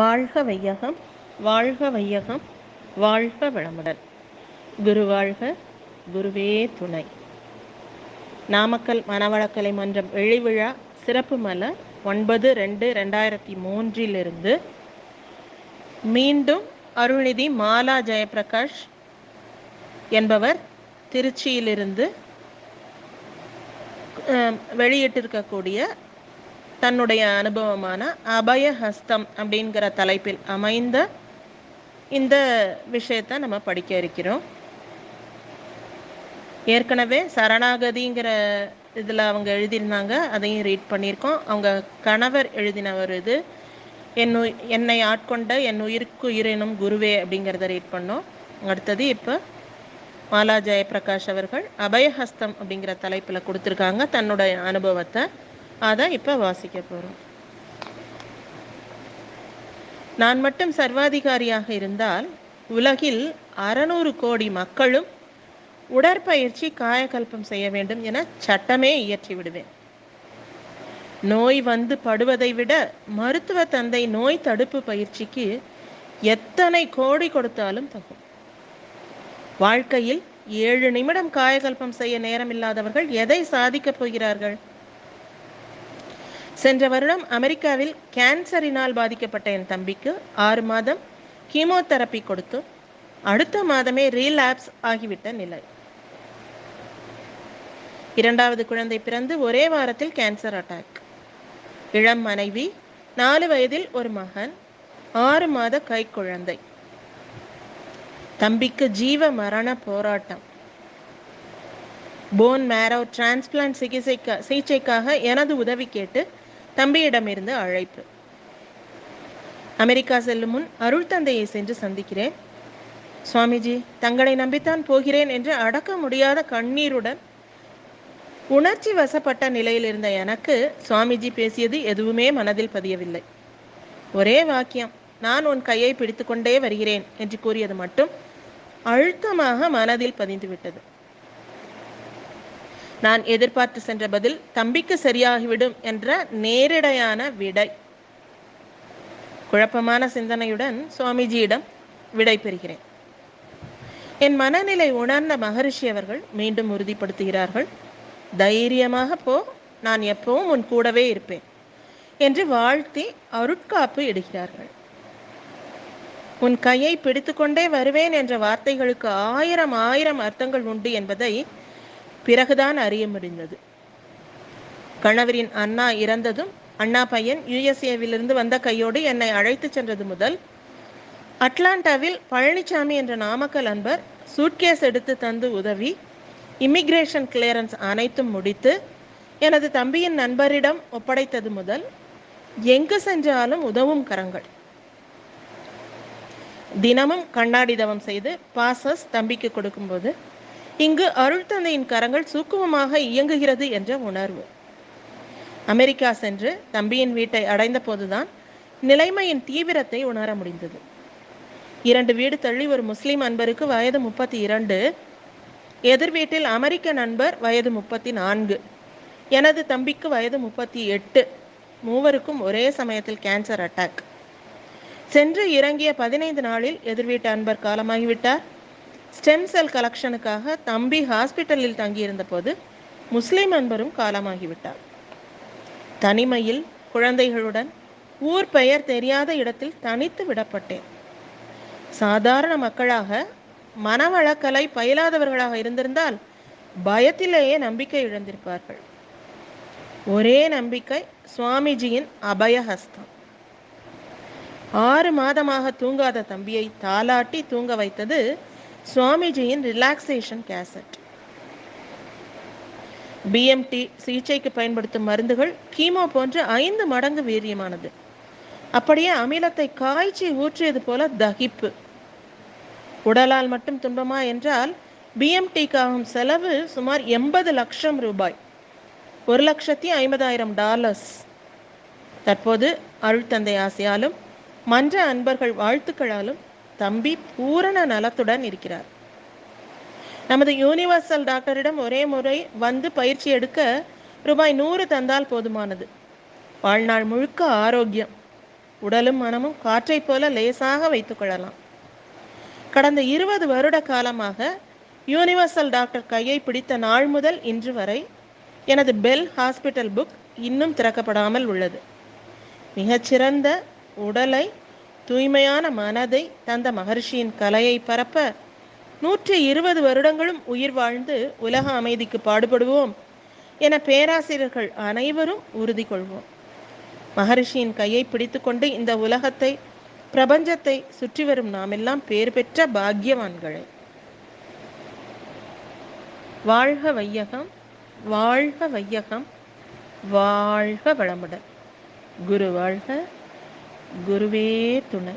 வாழ்க வையகம் வாழ்க வையகம் வாழ்க வளமுடன். குரு வாழ்க குருவே துணை. நாமக்கல் மனவளக்கலை மன்றம் எழிவிழா சிறப்பு மலர் ஒன்பது ரெண்டு ரெண்டாயிரத்தி மூன்றிலிருந்து மீண்டும் அருள்நிதி மாலா ஜெயபிரகாஷ் என்பவர் திருச்சியிலிருந்து வெளியிட்டிருக்கக்கூடிய தன்னுடைய அனுபவமான அபயஹஸ்தம் அப்படிங்கிற தலைப்பில் அமைந்த இந்த விஷயத்தை நம்ம படிக்க இருக்கிறோம். ஏற்கனவே சரணாகதிங்கிற இதில் அவங்க எழுதியிருந்தாங்க அதையும் ரீட் பண்ணியிருக்கோம். அவங்க கணவர் எழுதினவர் இது. என் என்னை ஆட்கொண்ட என் உயிருக்கு உயிரினும் குருவே அப்படிங்கிறத ரீட் பண்ணோம். அடுத்தது இப்போ மாலா ஜெயபிரகாஷ் அவர்கள் அபயஹஸ்தம் அப்படிங்கிற தலைப்பில் கொடுத்துருக்காங்க தன்னுடைய அனுபவத்தை. அதை இப்போ வாசிக்க போகிறோம் நான் மட்டும் சர்வாதிகாரியாக இருந்தால் உலகில் அறநூறு கோடி மக்களும் உடற்பயிற்சி காயக்கல்பம் செய்ய வேண்டும் என சட்டமே இயற்றி விடுவேன். நோய் வந்து படுவதை விட மருத்துவ தந்தை நோய் தடுப்பு பயிற்சிக்கு எத்தனை கோடி கொடுத்தாலும் தகும். வாழ்க்கையில் ஏழு நிமிடம் காயகல்பம் செய்ய நேரமில்லாதவர்கள் எதை சாதிக்கப் போகிறார்கள்? சென்ற வருடம் அமெரிக்காவில் கேன்சரினால் பாதிக்கப்பட்ட என் தம்பிக்கு ஆறு மாதம் கீமோதெரப்பி கொடுத்து அடுத்த மாதமே ரீலாப்ஸ் ஆகிவிட்ட நிலை. இரண்டாவது குழந்தை பிறந்து ஒரே வாரத்தில் கேன்சர் அட்டாக் இளம் மனைவி நாலு வயதில் ஒரு மகன் ஆறு மாத கைக்குழந்தை தம்பிக்கு ஜீவ மரண போராட்டம். போன் மேரோ டிரான்ஸ்பிளான்ட் சிகிச்சைக்கா சிகிச்சைக்காக எனது உதவி கேட்டு தம்பியிடமிருந்து அழைப்பு. அமெரிக்கா செல்லும் முன் அருள் தந்தையை சென்று சந்திக்கிறேன். சுவாமிஜி தங்களை நம்பித்தான் போகிறேன் என்று அடக்க முடியாத கண்ணீருடன் உணர்ச்சி வசப்பட்ட நிலையில் இருந்த எனக்கு சுவாமிஜி பேசியது எதுவுமே மனதில் பதியவில்லை. ஒரே வாக்கியம் நான் உன் கையை பிடித்துக்கொண்டே வருகிறேன் என்று கூறியது மட்டும் அழுத்தமாக மனதில் பதிந்துவிட்டது. நான் எதிர்பார்த்து சென்ற பதில் தம்பிக்கு சரியாகிவிடும் என்ற நேரிடையான விடை. குழப்பமான சிந்தனையுடன் சுவாமிஜியிடம் விடை பெறுகிறேன். என் மனநிலை உணர்ந்த மகரிஷி அவர்கள் மீண்டும் உறுதிப்படுத்துகிறார்கள். தைரியமாக போ நான் எப்பவும் உன் கூடவே இருப்பேன் என்று வாழ்த்தி அருட்காப்பு இடுகிறார்கள். உன் கையை பிடித்துக்கொண்டே வருவேன் என்ற வார்த்தைகளுக்கு ஆயிரம் ஆயிரம் அர்த்தங்கள் உண்டு என்பதை பிறகுதான் அறிய முடிந்தது கணவரின் அண்ணா இறந்ததும் அண்ணா பையன் யுஎஸ்ஏவிலிருந்து வந்த கையோடு என்னை அழைத்து சென்றது முதல் அட்லாண்டாவில் பழனிசாமி என்ற நாமக்கல் அன்பர் சூட்கேஸ் எடுத்து தந்து உதவி இமிக்ரேஷன் கிளியரன்ஸ் அனைத்தும் முடித்து எனது தம்பியின் நண்பரிடம் ஒப்படைத்தது முதல் எங்கு சென்றாலும் உதவும் கரங்கள். தினமும் கண்ணாடி தவம் செய்து பாசஸ் தம்பிக்கு கொடுக்கும்போது இங்கு அருள் தந்தையின் கரங்கள் சூக்குமமாக இயங்குகிறது என்ற உணர்வு. அமெரிக்கா சென்று தம்பியின் வீட்டை அடைந்த போதுதான் நிலைமையின் தீவிரத்தை உணர முடிந்தது. இரண்டு வீடு தள்ளி ஒரு முஸ்லிம் அன்பருக்கு வயது முப்பத்தி இரண்டு எதிர் வீட்டில் அமெரிக்க நண்பர் வயது முப்பத்தி நான்கு எனது தம்பிக்கு வயது முப்பத்தி எட்டு மூவருக்கும் ஒரே சமயத்தில் கேன்சர் அட்டாக் சென்று இறங்கிய பதினைந்து நாளில் எதிர்வீட்டு அன்பர் காலமாகிவிட்டார். ஸ்டெம் செல் கலெக்ஷனுக்காக தம்பி ஹாஸ்பிட்டலில் தங்கியிருந்த போது முஸ்லிம் அன்பரும் காலமாகிவிட்டார். தனிமையில் குழந்தைகளுடன் ஊர் பெயர் தெரியாத இடத்தில் தனித்து விடப்பட்டேன். சாதாரண மக்களாக மனவளக்கலை பயிலாதவர்களாக இருந்திருந்தால் பயத்திலேயே நம்பிக்கை இழந்திருப்பார்கள். ஒரே நம்பிக்கை சுவாமிஜியின் அபயஹஸ்தம். ஆறு மாதமாக தூங்காத தம்பியை தாலாட்டி தூங்க வைத்தது சுவாமிஜியின் ரிலாக்ஸேஷன் கேசட் பிஎம்டி சிகிச்சைக்கு பயன்படுத்தும் மருந்துகள் கீமோ போன்ற ஐந்து மடங்கு வீரியமானது. அப்படியே அமிலத்தை காய்ச்சி ஊற்றியது போல தகிப்பு. உடலால் மட்டும் துன்பமா என்றால் பிஎம்டிக்காகும் செலவு சுமார் எண்பது லட்சம் ரூபாய். ஒரு லட்சத்தி ஐம்பதாயிரம் டாலர்ஸ். தற்போது அருள் தந்தை ஆசையாலும் மன்ற அன்பர்கள் வாழ்த்துக்களாலும் தம்பி பூரண நலத்துடன் இருக்கிறார். நமது யூனிவர்சல் டாக்டரிடம் ஒரே முறை வந்து பயிற்சி எடுக்க ரூபாய் நூறு தந்தால் போதுமானது. வாழ்நாள் முழுக்க ஆரோக்கியம் உடலும் மனமும் காற்றைப் போல லேசாக வைத்துக்கொள்ளலாம் கடந்த இருபது வருட காலமாக யூனிவர்சல் டாக்டர் கையை பிடித்த நாள் முதல் இன்று வரை எனது பெல் ஹாஸ்பிட்டல் புக் இன்னும் திறக்கப்படாமல் உள்ளது. மிகச்சிறந்த உடலை தூய்மையான மனதை தந்த மகர்ஷியின் கலையை பரப்ப நூற்றி இருபது வருடங்களும் உயிர் வாழ்ந்து உலக அமைதிக்கு பாடுபடுவோம் என பேராசிரியர்கள் அனைவரும் உறுதி கொள்வோம். மகரிஷியின் கையை பிடித்துக்கொண்டு இந்த உலகத்தை பிரபஞ்சத்தை சுற்றி வரும் நாமெல்லாம் பேர் பெற்ற பாக்கியவான்களே வாழ்க வையகம் வாழ்க வையகம் வாழ்க வளமுடன். குரு வாழ்க குருவே துணை.